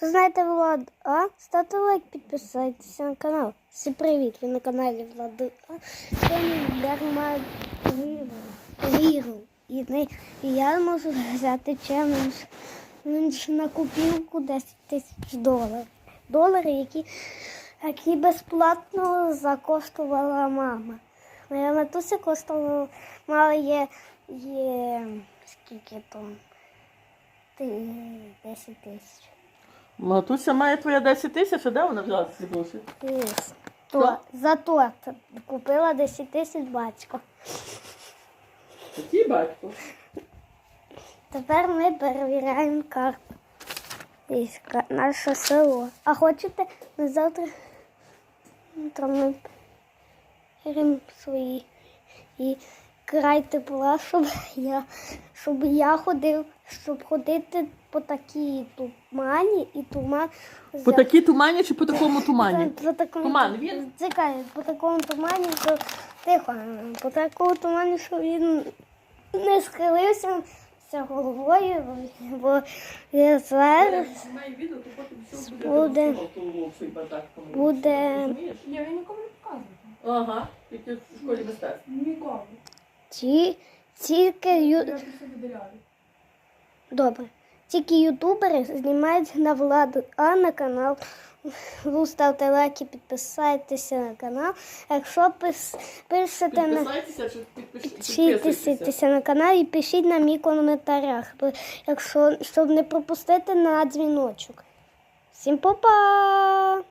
Що знаєте Влад, а? Ставте лайк, підписуйтесь на канал. Всім привіт, ви на каналі Влад А. Сьогодні дарма віру. І, і я можу взяти челендж на купівку 10 тисяч доларів. Долари, які, які безплатно закоштувала мама. Моя матуся коштувала мала є, є скільки там? Ти 10 тисяч. Матуся має твоя 10 тисяч, а де вона взяла ці гроші? Єс. То, за торт купила 10 тисяч батько. Який батько? Тепер ми перевіряємо карту. Ось ка- наше село. А хочете ми завтра ми перевіримо свої і край тепла, щоб я, щоб я ходив, щоб ходити по такій тумані і туман. По такій тумані чи по такому тумані? По такому, Туман він? Чекай, по такому тумані, то тихо, по такому тумані, що він не схилився ся головою, бо я зараз Буде. буде. ви нікому не показуєте. Ага, тільки в школі мистецтв. Нікому. Ті, тільки ю... Добре. Тільки ютубери знімають на владу, а на канал. Ви ставте лайки, підписайтеся на канал. Якщо пис... пишете на Підписайтеся Підписуйтеся на канал і пишіть нам і коментарях, бо якщо щоб не пропустити на дзвіночок. Всім па-па!